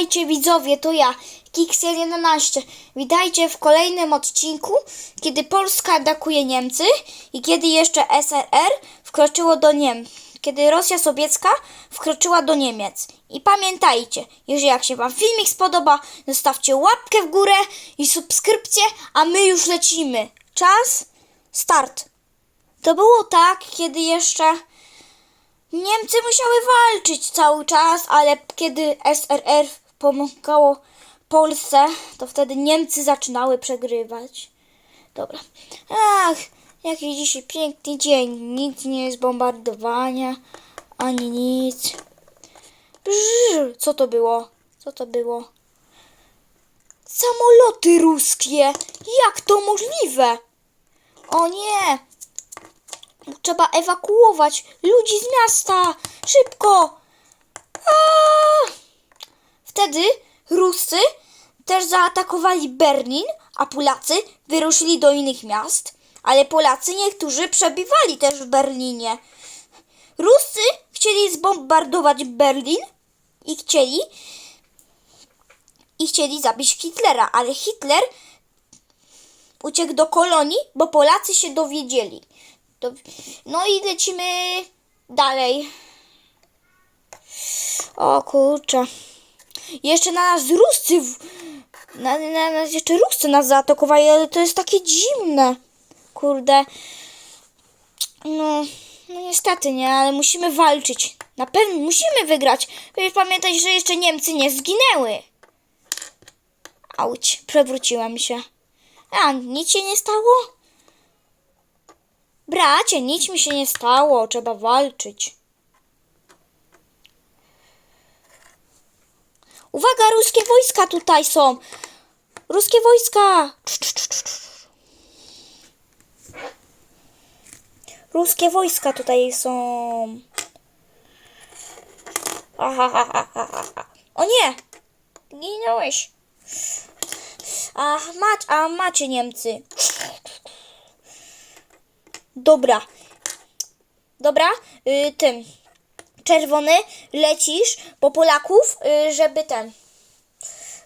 Witajcie widzowie, to ja, Kixiel11. Witajcie w kolejnym odcinku, kiedy Polska atakuje Niemcy i kiedy jeszcze SRR wkroczyło do Niem, kiedy Rosja Sowiecka wkroczyła do Niemiec. I pamiętajcie, jeżeli jak się Wam filmik spodoba, zostawcie łapkę w górę i subskrypcję, a my już lecimy. Czas, start. To było tak, kiedy jeszcze Niemcy musiały walczyć cały czas, ale kiedy SRR pomagało Polsce, to wtedy Niemcy zaczynały przegrywać. Dobra. Ach, jaki dzisiaj piękny dzień. Nic nie jest bombardowania, ani nic. Brrr, co to było? Co to było? Samoloty ruskie! Jak to możliwe? O nie! Trzeba ewakuować ludzi z miasta! Szybko! Aaa! Wtedy Ruscy też zaatakowali Berlin, a Polacy wyruszyli do innych miast, ale Polacy niektórzy przebywali też w Berlinie. Ruscy chcieli zbombardować Berlin i chcieli i chcieli zabić Hitlera, ale Hitler uciekł do kolonii, bo Polacy się dowiedzieli. No i lecimy dalej. O kurczę. Jeszcze na nas Ruscy. w- Na, na nas jeszcze Ruscy nas zaatakowali, ale to jest takie dziwne. Kurde. No, no niestety nie, ale musimy walczyć. Na pewno musimy wygrać. Pamiętaj, że jeszcze Niemcy nie zginęły. Auć, przewróciłam się. A, nic się nie stało? Bracie, nic mi się nie stało, trzeba walczyć. Uwaga, ruskie wojska tutaj są. Ruskie wojska. Ruskie wojska tutaj są. O nie! Ginąłeś. A, mać, a macie Niemcy. Dobra. Dobra, y, tym. Czerwony, lecisz po Polaków, y, żeby ten.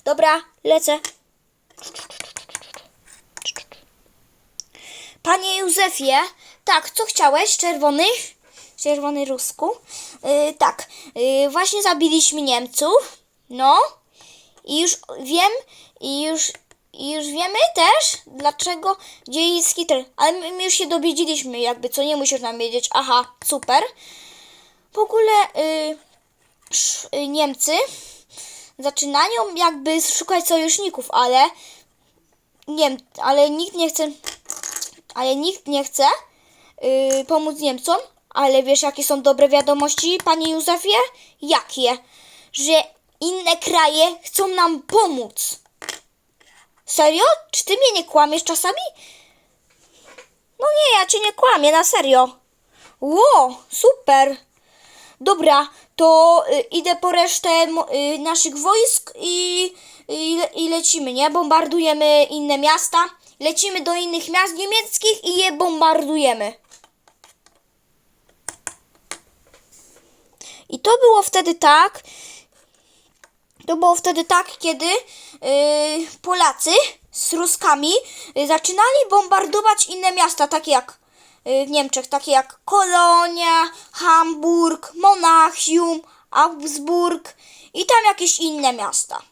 Dobra, lecę. Panie Józefie, tak, co chciałeś? Czerwony? Czerwony Rusku? Y, tak, y, właśnie zabiliśmy Niemców. No. I już wiem, i już, i już wiemy też, dlaczego, gdzie jest Hitler. Ale my, my już się dowiedzieliśmy, jakby, co nie musisz nam wiedzieć. Aha, super. W ogóle y, y, Niemcy zaczynają jakby szukać sojuszników, ale nie, ale nikt nie chce, ale nikt nie chce y, pomóc Niemcom. Ale wiesz, jakie są dobre wiadomości, panie Józefie? Jakie? Że inne kraje chcą nam pomóc. Serio? Czy ty mnie nie kłamiesz czasami? No nie, ja cię nie kłamię, na serio. Ło, super. Dobra, to y, idę po resztę y, naszych wojsk i, i, i lecimy, nie? Bombardujemy inne miasta. Lecimy do innych miast niemieckich i je bombardujemy. I to było wtedy tak, to było wtedy tak, kiedy yy, Polacy z Ruskami yy, zaczynali bombardować inne miasta, takie jak w Niemczech, takie jak Kolonia, Hamburg, Monachium, Augsburg i tam jakieś inne miasta.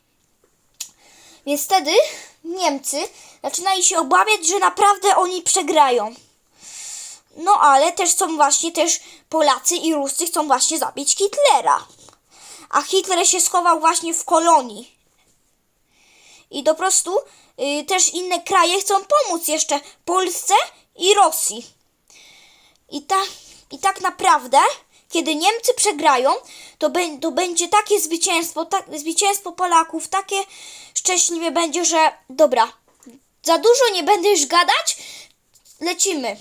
Więc wtedy Niemcy zaczynali się obawiać, że naprawdę oni przegrają. No ale też są właśnie też Polacy i Ruscy chcą właśnie zabić Hitlera a Hitler się schował właśnie w kolonii. I po prostu y, też inne kraje chcą pomóc jeszcze Polsce i Rosji. I, ta, I tak naprawdę, kiedy Niemcy przegrają, to, be, to będzie takie zwycięstwo, zwycięstwo Polaków, takie szczęśliwie będzie, że dobra, za dużo nie będę już gadać, lecimy.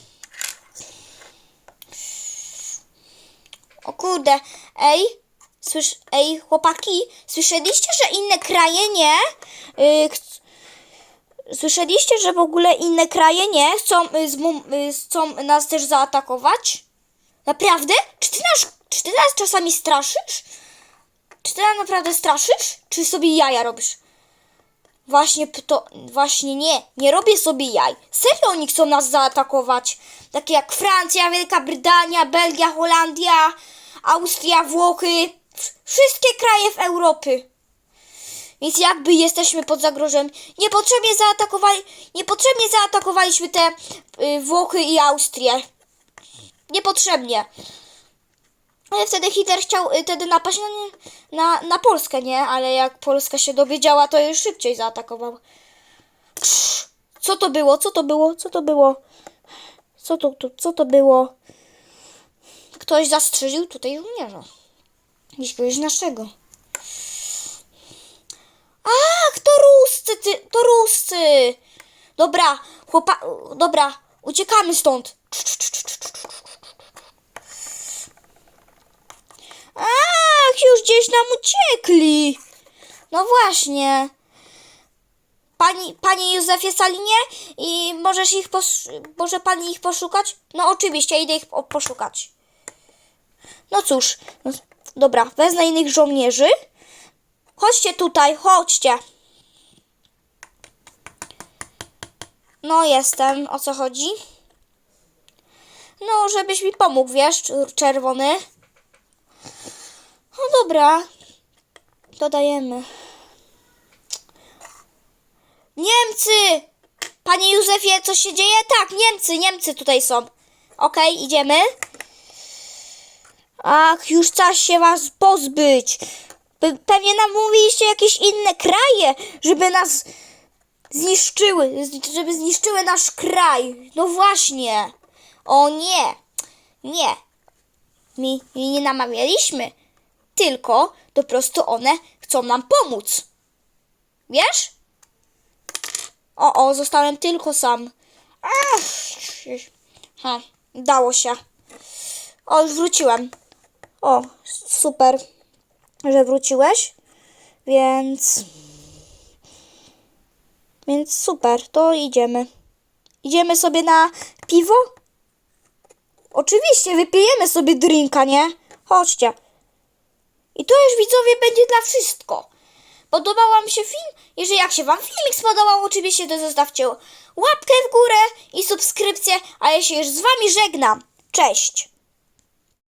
O kurde, ej, słysz, ej, chłopaki, słyszeliście, że inne kraje nie? Yy, słyszeliście, że w ogóle inne kraje nie chcą, y, y, chcą nas też zaatakować? Naprawdę? Czy ty, nas, czy ty nas czasami straszysz? Czy ty naprawdę straszysz? Czy sobie jaja robisz? Właśnie to, właśnie nie, nie robię sobie jaj. Serio oni chcą nas zaatakować. Takie jak Francja, Wielka Brytania, Belgia, Holandia, Austria, Włochy. Wszystkie kraje w Europy. Więc jakby jesteśmy pod zagrożeniem. Niepotrzebnie zaatakowali, niepotrzebnie zaatakowaliśmy te y, Włochy i Austrię. Niepotrzebnie. Ale wtedy Hitler chciał y, wtedy napaść na, na, na Polskę, nie? Ale jak Polska się dowiedziała, to już szybciej zaatakował. Co to było? Co to było? Co to było? Co to, to, co to było? Ktoś zastrzelił tutaj żołnierza. Jakiegoś naszego. Ach, to Ruscy, ty, to Ruscy. Dobra, chłopa, dobra, uciekamy stąd. Ach, już gdzieś nam uciekli. No właśnie. Pani, panie Józefie Salinie, i możesz ich może pani ich poszukać? No oczywiście, idę ich po- poszukać. No cóż, no, dobra, wezmę innych żołnierzy. Chodźcie tutaj, chodźcie. No jestem, o co chodzi? No, żebyś mi pomógł, wiesz, cz- czerwony. No dobra, dodajemy. Niemcy! Panie Józefie, co się dzieje? Tak, Niemcy, Niemcy tutaj są. Okej, idziemy. Ach, już czas się was pozbyć. Pe- Pewnie nam mówiliście jakieś inne kraje, żeby nas zniszczyły, żeby zniszczyły nasz kraj. No właśnie. O nie, nie. Mi, mi nie namawialiśmy, tylko po prostu one chcą nam pomóc. Wiesz? O, o, zostałem tylko sam. Ach, ha, dało się. O, już wróciłem. O, super, że wróciłeś. Więc. Więc super, to idziemy. Idziemy sobie na piwo? Oczywiście, wypijemy sobie drinka, nie? Chodźcie. I to już widzowie będzie dla wszystko. Podobał Wam się film? Jeżeli jak się Wam filmik spodobał, oczywiście to zostawcie łapkę w górę i subskrypcję, a ja się już z Wami żegnam. Cześć!